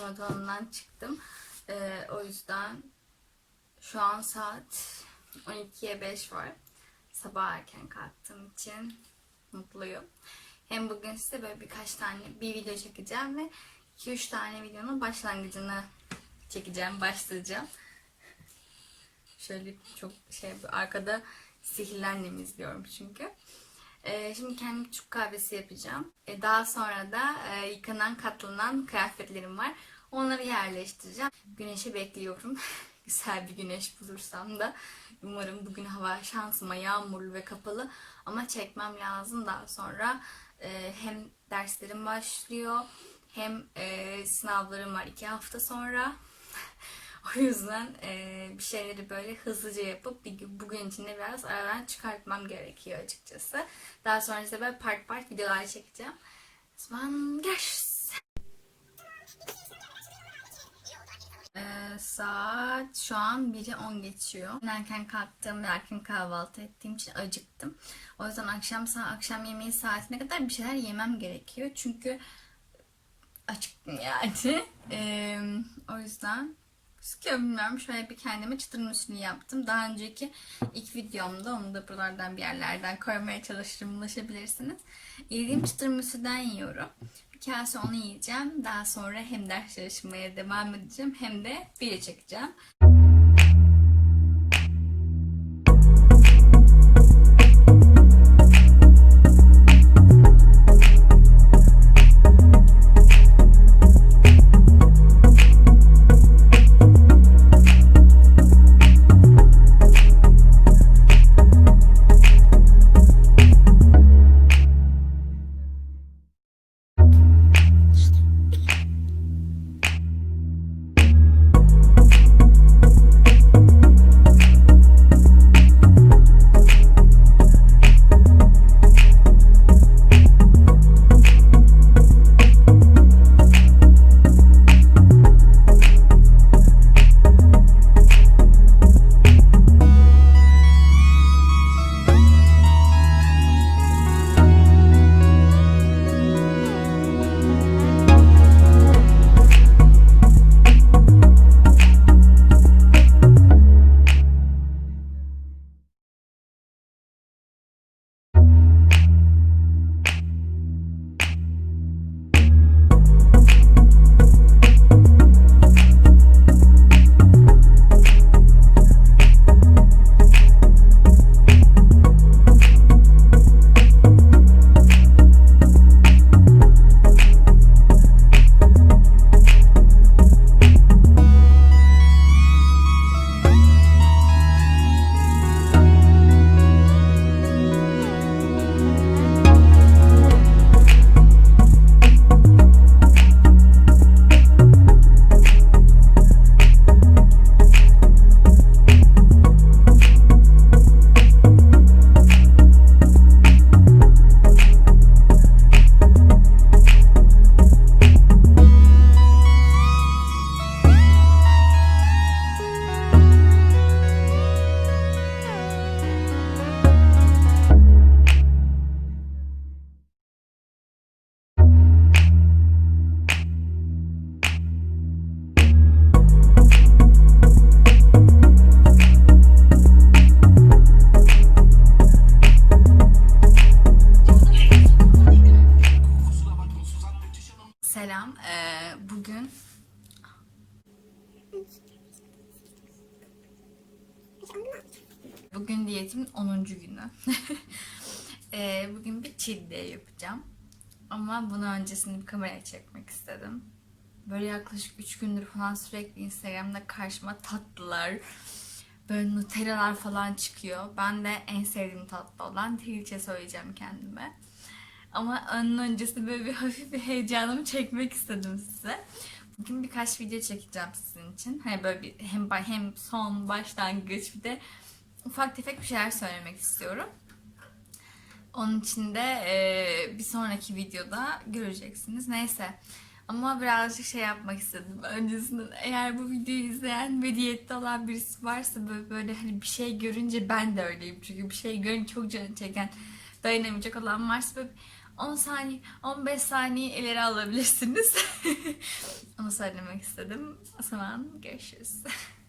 falan çıktım. Ee, o yüzden şu an saat 12'ye 5 var. Sabah erken kalktığım için mutluyum. Hem bugün size böyle birkaç tane bir video çekeceğim ve 2-3 tane videonun başlangıcını çekeceğim, başlayacağım. Şöyle çok şey arkada sihirli annemi izliyorum çünkü. Ee, şimdi kendim Türk kahvesi yapacağım. Ee, daha sonra da e, yıkanan katlanan kıyafetlerim var. Onları yerleştireceğim. Güneşi bekliyorum. Güzel bir güneş bulursam da umarım bugün hava şansıma yağmurlu ve kapalı ama çekmem lazım daha sonra e, hem derslerim başlıyor hem e, sınavlarım var iki hafta sonra o yüzden e, bir şeyleri böyle hızlıca yapıp bir gün, bugün içinde biraz aradan çıkartmam gerekiyor açıkçası. Daha sonra size böyle part part videolar çekeceğim. O zaman görüşürüz. Ee, saat şu an 1'i 10 geçiyor. Erken kalktım ve erken kahvaltı ettiğim için acıktım. O yüzden akşam akşam yemeği saatine kadar bir şeyler yemem gerekiyor. Çünkü acıktım yani. Ee, o yüzden gözüküyor bilmiyorum. Şöyle bir kendime çıtır müsli yaptım. Daha önceki ilk videomda onu da buralardan bir yerlerden koymaya çalışırım. Ulaşabilirsiniz. Yediğim çıtır müsliden yiyorum. Bir kase onu yiyeceğim. Daha sonra hem ders çalışmaya devam edeceğim hem de video çekeceğim. Bugün diyetimin 10. günü. Ee, bugün bir cheat day yapacağım. Ama bunu öncesinde bir kameraya çekmek istedim. Böyle yaklaşık 3 gündür falan sürekli Instagram'da karşıma tatlılar, böyle nutellalar falan çıkıyor. Ben de en sevdiğim tatlı olan trilce söyleyeceğim kendime. Ama onun öncesinde böyle bir hafif bir heyecanımı çekmek istedim size. Bugün birkaç video çekeceğim sizin için. Hani böyle bir hem hem son başlangıç bir de ufak tefek bir şeyler söylemek istiyorum. Onun için de e, bir sonraki videoda göreceksiniz. Neyse. Ama birazcık şey yapmak istedim. Öncesinde eğer bu videoyu izleyen ve diyette olan birisi varsa böyle, böyle hani bir şey görünce ben de öyleyim. Çünkü bir şey görünce çok canı çeken dayanamayacak olan varsa böyle 10 saniye, 15 saniye ileri alabilirsiniz. Onu söylemek istedim. O zaman görüşürüz.